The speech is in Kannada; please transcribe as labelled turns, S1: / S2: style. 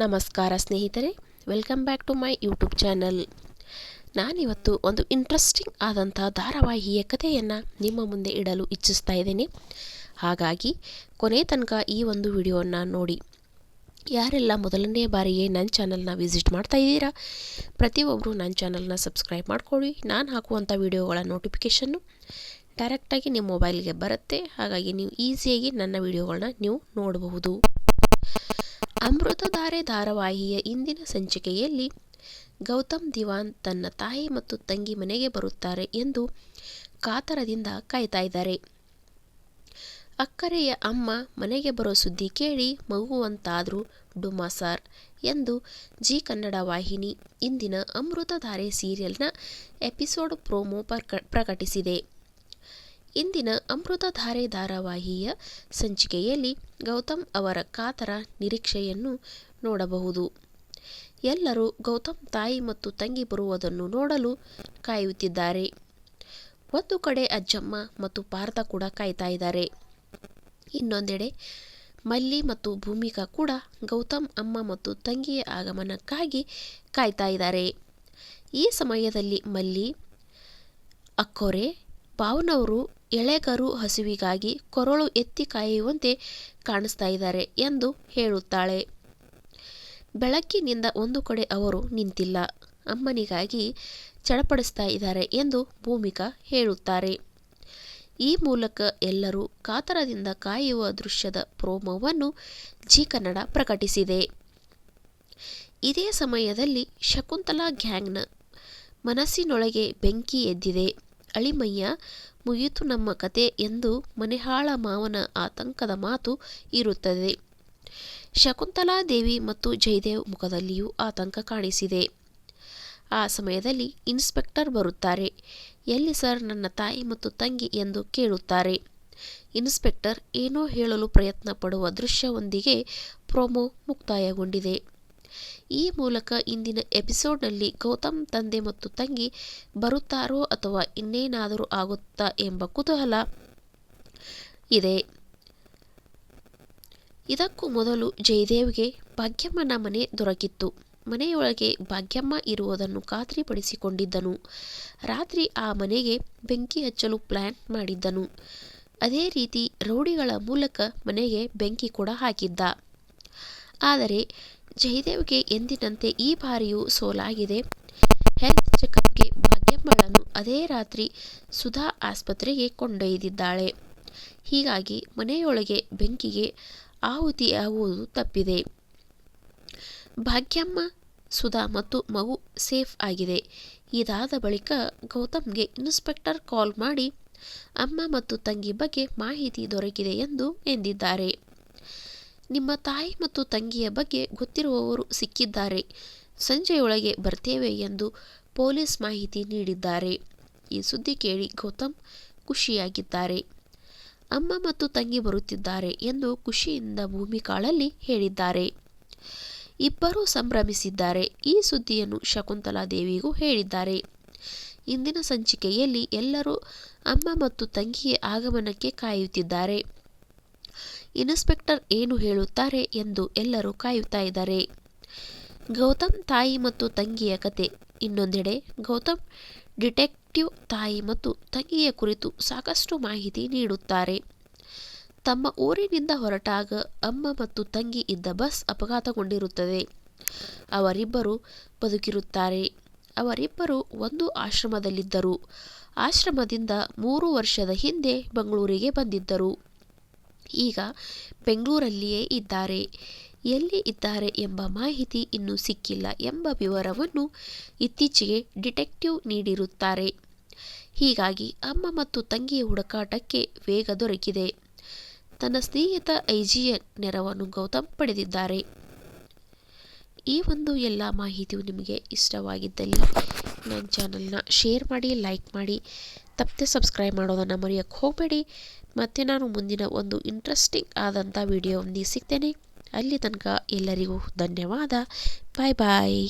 S1: ನಮಸ್ಕಾರ ಸ್ನೇಹಿತರೆ welcome back to my YouTube channel ನಾನಿವತ್ತು ಒಂದು ಇಂಟ್ರೆಸ್ಟಿಂಗ್ ಆದಂಥ ಧಾರಾವಾಹಿಯ ಕಥೆಯನ್ನು ನಿಮ್ಮ ಮುಂದೆ ಇಡಲು ಇಚ್ಛಿಸ್ತಾ ಇದ್ದೇನೆ. ಹಾಗಾಗಿ, ಕೊನೆ ತನಕ ಈ ಒಂದು ವಿಡಿಯೋವನ್ನು ನೋಡಿ. ಯಾರೆಲ್ಲ ಮೊದಲನೇ ಬಾರಿಗೆ ನನ್ನ ಚಾನಲ್ನ ವಿಸಿಟ್ ಮಾಡ್ತಾ ಇದ್ದೀರಾ ಪ್ರತಿಯೊಬ್ಬರು ನನ್ನ ಚಾನಲ್ನ ಸಬ್ಸ್ಕ್ರೈಬ್ ಮಾಡ್ಕೊಳ್ಳಿ. ನಾನು ಹಾಕುವಂಥ ವಿಡಿಯೋಗಳ ನೋಟಿಫಿಕೇಷನ್ನು ಡೈರೆಕ್ಟಾಗಿ ನಿಮ್ಮ ಮೊಬೈಲ್ಗೆ ಬರುತ್ತೆ. ಹಾಗಾಗಿ ನೀವು ಈಸಿಯಾಗಿ ನನ್ನ ವಿಡಿಯೋಗಳನ್ನ ನೀವು ನೋಡಬಹುದು. ಅಮೃತಧಾರೆ ಧಾರಾವಾಹಿಯ ಇಂದಿನ ಸಂಚಿಕೆಯಲ್ಲಿ ಗೌತಮ್ ದಿವಾನ್ ತನ್ನ ತಾಯಿ ಮತ್ತು ತಂಗಿ ಮನೆಗೆ ಬರುತ್ತಾರೆ ಎಂದು ಕಾತರದಿಂದ ಕಾಯ್ತಾ ಇದ್ದಾರೆ. ಅಕ್ಕರೆಯ ಅಮ್ಮ ಮನೆಗೆ ಬರೋ ಸುದ್ದಿ ಕೇಳಿ ಮಗುವಂತಾದರೂ ಡುಮಾ ಸಾರ್ ಎಂದು ಜಿ ಕನ್ನಡ ವಾಹಿನಿ ಇಂದಿನ ಅಮೃತಧಾರೆ ಸೀರಿಯಲ್ನ ಎಪಿಸೋಡ್ ಪ್ರೋಮೋ ಪ್ರಕಟಿಸಿದೆ. ಇಂದಿನ ಅಮೃತಧಾರೆ ಧಾರಾವಾಹಿಯ ಸಂಚಿಕೆಯಲ್ಲಿ ಗೌತಮ್ ಅವರ ಕಾತರ ನಿರೀಕ್ಷೆಯನ್ನು ನೋಡಬಹುದು. ಎಲ್ಲರೂ ಗೌತಮ್ ತಾಯಿ ಮತ್ತು ತಂಗಿ ಬರುವುದನ್ನು ನೋಡಲು ಕಾಯುತ್ತಿದ್ದಾರೆ. ಒಂದು ಕಡೆ ಅಜ್ಜಮ್ಮ ಮತ್ತು ಪಾರ್ಥ ಕೂಡ ಕಾಯ್ತಾ ಇದ್ದಾರೆ. ಇನ್ನೊಂದೆಡೆ ಮಲ್ಲಿ ಮತ್ತು ಭೂಮಿಕಾ ಕೂಡ ಗೌತಮ್ ಅಮ್ಮ ಮತ್ತು ತಂಗಿಯ ಆಗಮನಕ್ಕಾಗಿ ಕಾಯ್ತಾ ಇದ್ದಾರೆ. ಈ ಸಮಯದಲ್ಲಿ ಮಲ್ಲಿ, ಅಕ್ಕೋರೆ ಭಾವನವರು ಎಳೆಗರು ಹಸಿವಿಗಾಗಿ ಕೊರಳು ಎತ್ತಿ ಕಾಯುವಂತೆ ಕಾಣಿಸ್ತಾ ಇದ್ದಾರೆ ಎಂದು ಹೇಳುತ್ತಾಳೆ. ಬೆಳಕಿನಿಂದ ಒಂದು ಕಡೆ ಅವರು ನಿಂತಿಲ್ಲ. ಅಮ್ಮನಿಗಾಗಿ ಚಡಪಡಿಸ್ತಾ ಇದ್ದಾರೆ ಎಂದು ಭೂಮಿಕಾ ಹೇಳುತ್ತಾರೆ. ಈ ಮೂಲಕ ಎಲ್ಲರೂ ಕಾತರದಿಂದ ಕಾಯುವ ದೃಶ್ಯದ ಪ್ರೋಮೋವನ್ನು ಜಿ ಕನ್ನಡ ಪ್ರಕಟಿಸಿದೆ. ಇದೇ ಸಮಯದಲ್ಲಿ ಶಕುಂತಲಾ ಗ್ಯಾಂಗ್ನ ಮನಸ್ಸಿನೊಳಗೆ ಬೆಂಕಿ ಎದ್ದಿದೆ. ಅಳಿಮಯ್ಯ, ಮುಗಿಯಿತು ನಮ್ಮ ಕತೆ ಎಂದು ಮನೆಹಾಳ ಮಾವನ ಆತಂಕದ ಮಾತು ಇರುತ್ತದೆ. ಶಕುಂತಲಾದೇವಿ ಮತ್ತು ಜಯದೇವ್ ಮುಖದಲ್ಲಿಯೂ ಆತಂಕ ಕಾಣಿಸಿದೆ. ಆ ಸಮಯದಲ್ಲಿ ಇನ್ಸ್ಪೆಕ್ಟರ್ ಬರುತ್ತಾರೆ. ಎಲ್ಲಿ ಸರ್ ನನ್ನ ತಾಯಿ ಮತ್ತು ತಂಗಿ ಎಂದು ಕೇಳುತ್ತಾರೆ. ಇನ್ಸ್ಪೆಕ್ಟರ್ ಏನೋ ಹೇಳಲು ಪ್ರಯತ್ನ ಪಡುವ ದೃಶ್ಯವೊಂದಿಗೆ ಪ್ರೊಮೋ ಮುಕ್ತಾಯಗೊಂಡಿದೆ. ಈ ಮೂಲಕ ಇಂದಿನ ಎಪಿಸೋಡ್ನಲ್ಲಿ ಗೌತಮ್ ತಂದೆ ಮತ್ತು ತಂಗಿ ಬರುತ್ತಾರೋ ಅಥವಾ ಇನ್ನೇನಾದರೂ ಆಗುತ್ತಾ ಎಂಬ ಕುತೂಹಲ ಇದೆ. ಇದಕ್ಕೂ ಮೊದಲು ಜಯದೇವ್ಗೆ ಭಾಗ್ಯಮ್ಮನ ಮನೆ ದೊರಕಿತ್ತು. ಮನೆಯೊಳಗೆ ಭಾಗ್ಯಮ್ಮ ಇರುವುದನ್ನು ಖಾತ್ರಿಪಡಿಸಿಕೊಂಡಿದ್ದನು. ರಾತ್ರಿ ಆ ಮನೆಗೆ ಬೆಂಕಿ ಹಚ್ಚಲು ಪ್ಲಾನ್ ಮಾಡಿದ್ದನು. ಅದೇ ರೀತಿ ರೌಡಿಗಳ ಮೂಲಕ ಮನೆಗೆ ಬೆಂಕಿ ಕೂಡ ಹಾಕಿದ್ದ. ಆದರೆ ಜಯದೇವ್ಗೆ ಎಂದಿನಂತೆ ಈ ಬಾರಿಯೂ ಸೋಲಾಗಿದೆ. ಹೆಲ್ತ್ ಚೆಕಪ್ಗೆ ಭಾಗ್ಯಮ್ಮಳನ್ನು ಅದೇ ರಾತ್ರಿ ಸುಧಾ ಆಸ್ಪತ್ರೆಗೆ ಕೊಂಡೊಯ್ದಿದ್ದಾಳೆ. ಹೀಗಾಗಿ ಮನೆಯೊಳಗೆ ಬೆಂಕಿಗೆ ಆಹುತಿಯಾಗುವುದು ತಪ್ಪಿದೆ. ಭಾಗ್ಯಮ್ಮ, ಸುಧಾ ಮತ್ತು ಮಗು ಸೇಫ್ ಆಗಿದೆ. ಇದಾದ ಬಳಿಕ ಗೌತಮ್ಗೆ ಇನ್ಸ್ಪೆಕ್ಟರ್ ಕಾಲ್ ಮಾಡಿ, ಅಮ್ಮ ಮತ್ತು ತಂಗಿ ಬಗ್ಗೆ ಮಾಹಿತಿ ದೊರಕಿದೆ ಎಂದು ಎಂದಿದ್ದಾರೆ. ನಿಮ್ಮ ತಾಯಿ ಮತ್ತು ತಂಗಿಯ ಬಗ್ಗೆ ಗೊತ್ತಿರುವವರು ಸಿಕ್ಕಿದ್ದಾರೆ. ಸಂಜೆಯೊಳಗೆ ಬರ್ತೇವೆ ಎಂದು ಪೊಲೀಸ್ ಮಾಹಿತಿ ನೀಡಿದ್ದಾರೆ. ಈ ಸುದ್ದಿ ಕೇಳಿ ಗೌತಮ್ ಖುಷಿಯಾಗಿದ್ದಾರೆ. ಅಮ್ಮ ಮತ್ತು ತಂಗಿ ಬರುತ್ತಿದ್ದಾರೆ ಎಂದು ಖುಷಿಯಿಂದ ಭೂಮಿಕಾಳಲ್ಲಿ ಹೇಳಿದ್ದಾರೆ. ಇಬ್ಬರೂ ಸಂಭ್ರಮಿಸಿದ್ದಾರೆ, ಈ ಸುದ್ದಿಯನ್ನು ಶಕುಂತಲಾ ದೇವಿಗೂ ಹೇಳಿದ್ದಾರೆ. ಇಂದಿನ ಸಂಚಿಕೆಯಲ್ಲಿ ಎಲ್ಲರೂ ಅಮ್ಮ ಮತ್ತು ತಂಗಿಯ ಆಗಮನಕ್ಕೆ ಕಾಯುತ್ತಿದ್ದಾರೆ. ಇನ್ಸ್ಪೆಕ್ಟರ್ ಏನು ಹೇಳುತ್ತಾರೆ ಎಂದು ಎಲ್ಲರೂ ಕಾಯುತ್ತಾ ಇದ್ದಾರೆ. ಗೌತಮ್ ತಾಯಿ ಮತ್ತು ತಂಗಿಯ ಕತೆ. ಇನ್ನೊಂದೆಡೆ ಗೌತಮ್ ಡಿಟೆಕ್ಟಿವ್ ತಾಯಿ ಮತ್ತು ತಂಗಿಯ ಕುರಿತು ಸಾಕಷ್ಟು ಮಾಹಿತಿ ನೀಡುತ್ತಾರೆ. ತಮ್ಮ ಊರಿನಿಂದ ಹೊರಟಾಗ ಅಮ್ಮ ಮತ್ತು ತಂಗಿ ಇದ್ದ ಬಸ್ ಅಪಘಾತಗೊಂಡಿರುತ್ತದೆ. ಅವರಿಬ್ಬರು ಬದುಕಿರುತ್ತಾರೆ. ಅವರಿಬ್ಬರು ಒಂದು ಆಶ್ರಮದಲ್ಲಿದ್ದರು. ಆಶ್ರಮದಿಂದ ಮೂರು ವರ್ಷದ ಹಿಂದೆ ಬೆಂಗಳೂರಿಗೆ ಬಂದಿದ್ದರು. ಈಗ ಬೆಂಗಳೂರಲ್ಲಿಯೇ ಇದ್ದಾರೆ. ಎಲ್ಲಿ ಇದ್ದಾರೆ ಎಂಬ ಮಾಹಿತಿ ಇನ್ನೂ ಸಿಕ್ಕಿಲ್ಲ ಎಂಬ ವಿವರವನ್ನು ಇತ್ತೀಚೆಗೆ ಡಿಟೆಕ್ಟಿವ್ ನೀಡಿರುತ್ತಾರೆ. ಹೀಗಾಗಿ ಅಮ್ಮ ಮತ್ತು ತಂಗಿಯ ಹುಡುಕಾಟಕ್ಕೆ ವೇಗ ದೊರಕಿದೆ. ತನ್ನ ಸ್ನೇಹಿತ ಐಜಿಯ ನೆರವನ್ನು ಗೌತಮ್ ಪಡೆದಿದ್ದಾರೆ. ಈ ಒಂದು ಎಲ್ಲ ಮಾಹಿತಿಯು ನಿಮಗೆ ಇಷ್ಟವಾಗಿದ್ದಲ್ಲಿ ನನ್ನ ಚಾನಲ್ನ ಶೇರ್ ಮಾಡಿ, ಲೈಕ್ ಮಾಡಿ ತಪ್ಪದೆ ಸಬ್ಸ್ಕ್ರೈಬ್ ಮಾಡೋದನ್ನು ಮರೆಯೋಕ್ಕೆ ಹೋಗಬೇಡಿ. ಮತ್ತು ನಾನು ಮುಂದಿನ ಒಂದು ಇಂಟ್ರೆಸ್ಟಿಂಗ್ ಆದಂಥ ವಿಡಿಯೋ ಸಿಗ್ತೇನೆ. ಅಲ್ಲಿ ತನಕ ಎಲ್ಲರಿಗೂ ಧನ್ಯವಾದ. ಬಾಯ್ ಬಾಯ್